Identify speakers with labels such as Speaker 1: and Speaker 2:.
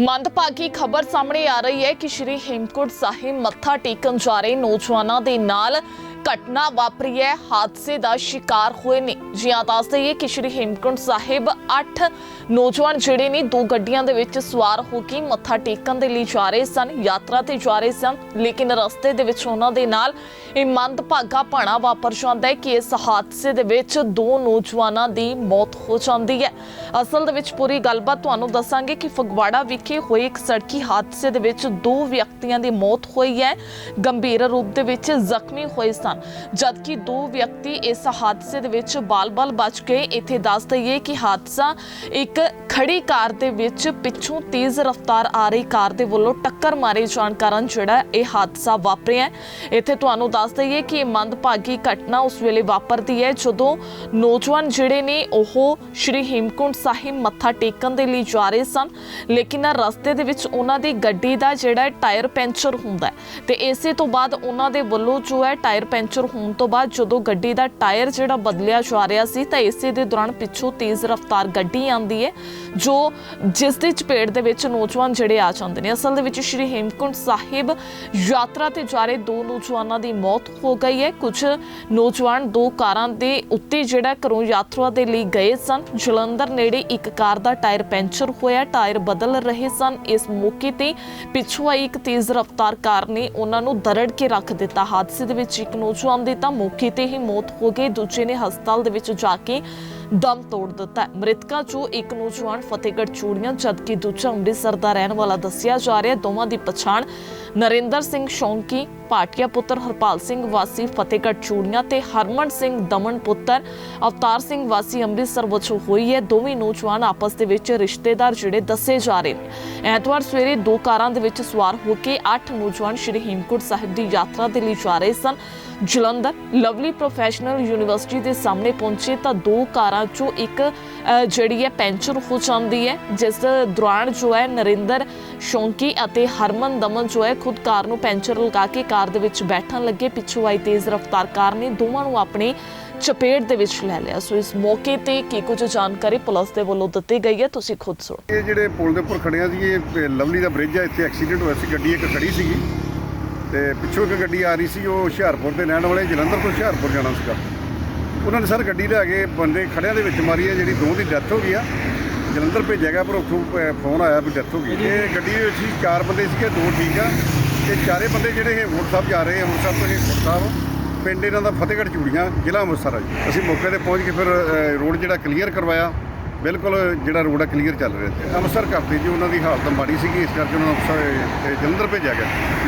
Speaker 1: ਮੰਦਭਾਗੀ ਖਬਰ ਸਾਹਮਣੇ ਆ ਰਹੀ ਹੈ ਕਿ ਸ਼੍ਰੀ ਹੇਮਕੁੰਟ ਸਾਹਿਬ ਮੱਥਾ ਟੇਕਣ ਜਾ ਰਹੇ ਨੌਜਵਾਨਾਂ ਦੇ ਨਾਲ ਘਟਨਾ ਵਾਪਰੀ ਹੈ, ਹਾਦਸੇ ਦਾ ਸ਼ਿਕਾਰ ਹੋਏ ਨੇ। ਜਿਹਾਂ ਦੱਸ ਦਈਏ ਕਿ ਸ਼੍ਰੀ ਹੇਮਕੁੰਟ ਸਾਹਿਬ 8 ਨੌਜਵਾਨ ਜਿਹੜੇ ਨੇ, ਦੋ ਗੱਡੀਆਂ ਦੇ ਵਿੱਚ ਸਵਾਰ ਹੋ ਕੇ ਮੱਥਾ ਟੇਕਣ ਦੇ ਲਈ ਜਾ ਰਹੇ ਸਨ, ਯਾਤਰਾ ਤੇ ਜਾ ਰਹੇ ਸਨ, ਲੇਕਿਨ ਰਸਤੇ ਦੇ ਵਿੱਚ ਉਹਨਾਂ ਦੇ ਨਾਲ ਇਹ ਮੰਦਭਾਗਾ ਭਾਣਾ ਵਾਪਰ ਜਾਂਦਾ ਹੈ ਕਿ ਇਸ ਹਾਦਸੇ ਦੇ ਵਿੱਚ ਦੋ ਨੌਜਵਾਨਾਂ ਦੀ ਮੌਤ ਹੋ ਜਾਂਦੀ ਹੈ। ਅਸਲ ਦੇ ਵਿੱਚ ਪੂਰੀ ਗੱਲਬਾਤ ਤੁਹਾਨੂੰ ਦੱਸਾਂਗੇ ਕਿ ਫਗਵਾੜਾ ਵਿਖੇ ਹੋਏ ਇੱਕ ਸੜਕੀ ਹਾਦਸੇ ਦੇ ਵਿੱਚ ਦੋ ਵਿਅਕਤੀਆਂ ਦੀ ਮੌਤ ਹੋਈ ਹੈ। ਗੰਭੀਰ ਰੂਪ ਦੇ ਵਿੱਚ ਜ਼ਖਮੀ ਹੋਏ ਸਨ। ਜਦਕਿ ਦੋ ਵਿਅਕਤੀ ਇਸ ਹਾਦਸੇ ਦੇ ਵਿੱਚ ਬਾਲ-ਬਾਲ ਬਚ ਗਏ ਇੱਥੇ ਦੱਸ ਦਈਏ ਕਿ ਹਾਦਸਾ ਇੱਕ ਖੜੀ ਕਾਰ ਦੇ ਵਿੱਚ ਪਿੱਛੋਂ ਤੇਜ਼ ਰਫ਼ਤਾਰ ਆ ਰਹੀ ਕਾਰ ਦੇ ਵੱਲੋਂ ਟੱਕਰ ਮਾਰੇ ਜਾਣ ਕਾਰਨ ਜਿਹੜਾ ਇਹ ਹਾਦਸਾ ਵਾਪਰਿਆ ਇੱਥੇ ਤੁਹਾਨੂੰ ਦੱਸ ਦਈਏ ਕਿ ਇਹ ਮੰਦਭਾਗੀ ਘਟਨਾ ਉਸ ਵੇਲੇ ਵਾਪਰਦੀ ਹੈ, ਜਦੋਂ ਨੌਜਵਾਨ ਜਿਹੜੇ ਨੇ ਉਹ ਸ਼੍ਰੀ ਹੇਮਕੁੰਟ ਸਾਹਿਬ ਮੱਥਾ ਟੇਕਣ ਦੇ ਲਈ ਜਾ ਰਹੇ ਸਨ, ਲੇਕਿਨ ਰਸਤੇ ਦੇ ਵਿੱਚ ਉਹਨਾਂ ਦੀ ਗੱਡੀ ਦਾ ਜਿਹੜਾ ਟਾਇਰ ਪੈਂਚਰ ਹੁੰਦਾ ਤੇ ਇਸੇ ਤੋਂ ਬਾਅਦ ਉਹਨਾਂ ਦੇ ਵੱਲੋਂ ਜੋ ਹੈ ਟਾਇਰ ਪੈਂਚਰ ਹੋਣ ਤੋਂ ਬਾਅਦ ਜਦੋਂ ਗੱਡੀ ਦਾ ਟਾਇਰ ਜਿਹੜਾ ਬਦਲਿਆ ਜਾ ਰਿਹਾ ਸੀ ਤਾਂ ਇਸੇ ਦੇ ਦੌਰਾਨ ਪਿੱਛੋਂ ਤੇਜ਼ ਰਫ਼ਤਾਰ ਗੱਡੀ ਆਂਦੀ ਹੈ, ਜੋ ਜਿਸ ਦੀ ਚਪੇਟ ਦੇ ਵਿੱਚ ਨੌਜਵਾਨ ਜਿਹੜੇ ਆ ਜਾਂਦੇ ਨੇ। ਅਸਲ ਦੇ ਵਿੱਚ ਸ਼੍ਰੀ ਹੇਮਕੁੰਟ ਸਾਹਿਬ ਯਾਤਰਾ ਤੇ ਜਾ ਰਹੇ ਦੋ ਨੌਜਵਾਨਾਂ ਦੀ ਮੌਤ ਹੋ ਗਈ ਹੈ। ਕੁਝ ਨੌਜਵਾਨ ਦੋ ਕਾਰਾਂ ਦੇ ਉੱਤੇ ਜਿਹੜਾ ਘਰੋਂ ਯਾਤਰਾ ਦੇ ਲਈ ਗਏ ਸਨ। ਜਲੰਧਰ ਨੇੜੇ ਇੱਕ ਕਾਰ ਦਾ ਟਾਇਰ ਪੈਂਚਰ ਹੋਇਆ, ਟਾਇਰ ਬਦਲ ਰਹੇ ਸਨ। ਇਸ ਮੌਕੇ ਤੇ ਪਿੱਛੋਂ ਆਈ ਇੱਕ ਤੇਜ਼ ਰਫ਼ਤਾਰ ਕਾਰ ਨੇ ਉਹਨਾਂ ਨੂੰ ਦਰੜ ਕੇ ਰੱਖ ਦਿੱਤਾ। ਹਾਦਸੇ ਦੇ ਵਿੱਚ ਇੱਕ ਨੌਜਵਾਨ ਦੀ ਤਾਂ ਮੌਕੇ ਤੇ ਹੀ ਮੌਤ ਹੋ ਗਈ। ਦੂਜੇ ਨੇ ਹਸਪਤਾਲ ਦੇ ਵਿੱਚ ਜਾ ਕੇ ਦਮ ਤੋੜ ਦਿੱਤਾ ਹੈ। ਮ੍ਰਿਤਕਾਂ ਚੋਂ ਇੱਕ ਨੌਜਵਾਨ ਫਤਿਹਗੜ੍ਹ ਚੂੜੀਆਂ, ਜਦਕਿ ਦੂਜਾ ਅੰਮ੍ਰਿਤਸਰ ਦਾ ਰਹਿਣ ਵਾਲਾ ਦੱਸਿਆ ਜਾ ਰਿਹਾ ਦੋਵਾਂ ਦੀ ਪਛਾਣ ਨਰਿੰਦਰ ਸਿੰਘ ਸ਼ੌਂਕੀ, ਪਾਟਿਆ ਪੁੱਤਰ ਹਰਪਾਲ ਸਿੰਘ ਵਾਸੀ ਫਤਿਹਗੜ੍ਹ ਚੂੜੀਆਂ ਤੇ ਹਰਮਨ ਸਿੰਘ ਦਮਨ ਪੁੱਤਰ ਅਵਤਾਰ ਸਿੰਘ ਵਾਸੀ ਅੰਮ੍ਰਿਤਸਰ ਵਜੋਂ ਹੋਈ ਹੈ। ਦੋਵੇਂ ਨੌਜਵਾਨ ਆਪਸ ਦੇ ਵਿੱਚ ਰਿਸ਼ਤੇਦਾਰ ਜਿਹੜੇ ਦੱਸੇ ਜਾ ਰਹੇ ਨੇ। ਐਤਵਾਰ ਸਵੇਰੇ ਦੋ ਕਾਰਾਂ ਦੇ ਵਿੱਚ ਸਵਾਰ ਹੋ ਕੇ 8 ਨੌਜਵਾਨ ਸ਼੍ਰੀ ਹੇਮਕੁੰਟ ਸਾਹਿਬ ਦੀ ਯਾਤਰਾ ਦੇ ਲਈ ਜਾ ਰਹੇ ਸਨ। ਜਲੰਧਰ ਲਵਲੀ ਪ੍ਰੋਫੈਸ਼ਨਲ ਯੂਨੀਵਰਸਿਟੀ ਦੇ ਸਾਹਮਣੇ ਪਹੁੰਚੇ ਤਾਂ ਦੋ ਕਾਰਾਂ ਚੋਂ ਇੱਕ ਜਿਹੜੀ ਹੈ ਪੈਂਚਰ ਹੋ ਜਾਂਦੀ ਹੈ, ਜਿਸ ਦੌਰਾਨ ਜੋ ਹੈ ਨਰਿੰਦਰ ਸ਼ੌਂਕੀ ਅਤੇ ਹਰਮਨ ਦਮਨ ਜੋ ਹੈ ਖੁਦ ਕਾਰ ਨੂੰ ਪੈਂਚਰ ਲਗਾ ਕੇ ਕਾਰ ਦੇ ਵਿੱਚ ਬੈਠਣ ਲੱਗੇ। ਪਿੱਛੋਂ ਆਈ ਤੇਜ਼ ਰਫ਼ਤਾਰ ਕਾਰ ਨੇ ਦੋਵਾਂ ਨੂੰ ਆਪਣੀ ਚਪੇਟ ਦੇ ਵਿੱਚ ਲੈ ਲਿਆ। ਸੋ ਇਸ ਮੌਕੇ ਤੇ ਕੀ ਕੁਝ ਜਾਣਕਾਰੀ ਪੁਲਿਸ ਦੇ ਵੱਲੋਂ ਦਿੱਤੀ ਗਈ ਹੈ, ਤੁਸੀਂ ਖੁਦ ਸੁਣੋ।
Speaker 2: ਇਹ ਜਿਹੜੇ ਪੁਲ ਦੇ ਉੱਪਰ ਖੜੇ ਆ ਇਹ ਲਵਲੀ ਦਾ ਬ੍ਰਿਜ ਆ, ਇੱਥੇ ਐਕਸੀਡੈਂਟ ਹੋਇਆ ਸੀ। ਗੱਡੀ ਇੱਕ ਖੜੀ ਸੀਗੀ ਤੇ ਪਿੱਛੋਂ ਇੱਕ ਗੱਡੀ ਆ ਰਹੀ ਸੀ, ਉਹ ਹੁਸ਼ਿਆਰਪੁਰ ਦੇ ਰਹਿਣ ਵਾਲੇ, ਜਲੰਧਰ ਤੋਂ ਹੁਸ਼ਿਆਰਪੁਰ ਜਾਣਾ ਸੀਗਾ। ਉਹਨਾਂ ਨੇ ਸਰ ਗੱਡੀ ਲਿਆ ਕੇ ਬੰਦੇ ਖੜਿਆਂ ਦੇ ਵਿੱਚ ਮਾਰੀ ਹੈ ਜਿਹੜੀ ਦੋ ਦੀ ਡੈਥ ਹੋ ਗਈ ਆ। ਜਲੰਧਰ ਭੇਜਿਆ ਗਿਆ ਪਰ ਉੱਥੋਂ ਅਹ, ਫੋਨ ਆਇਆ ਵੀ ਡੈਥ ਹੋ ਗਈ। ਇਹ ਗੱਡੀ ਦੇ ਵਿੱਚ ਹੀ ਚਾਰ ਬੰਦੇ ਸੀਗੇ ਦੋ ਠੀਕ ਆ। ਤੇ ਚਾਰੇ ਬੰਦੇ ਜਿਹੜੇ ਹੇਮਕੁੰਟ ਸਾਹਿਬ ਜਾ ਰਹੇ ਆ ਅੰਮ੍ਰਿਤਸਰ ਤੋਂ ਹੇਮਕੁੰਟ ਸਾਹਿਬ। ਪਿੰਡ ਇਹਨਾਂ ਦਾ ਫਤਿਹਗੜ੍ਹ ਚੂੜੀਆਂ ਜ਼ਿਲ੍ਹਾ ਅੰਮ੍ਰਿਤਸਰ ਆ ਜੀ। ਅਸੀਂ ਮੌਕੇ ਤੇ ਪਹੁੰਚ ਕੇ ਫਿਰ ਅਹ, ਰੋਡ ਜਿਹੜਾ ਕਲੀਅਰ ਕਰਵਾਇਆ। ਬਿਲਕੁਲ ਜਿਹੜਾ ਰੋਡ ਆ ਕਲੀਅਰ ਚੱਲ ਰਿਹਾ ਸੀ ਅੰਮ੍ਰਿਤਸਰ ਕਰਤੇ ਜੀ ਉਹਨਾਂ ਦੀ ਹਾਲਤ ਮਾੜੀ ਸੀਗੀ ਇਸ ਕਰਕੇ ਉਹਨਾਂ ਨੂੰ ਅੰਮ੍ਰਿਤਸਰ ਅਹ, ਜਲੰਧਰ ਭੇਜਿਆ ਗਿਆ।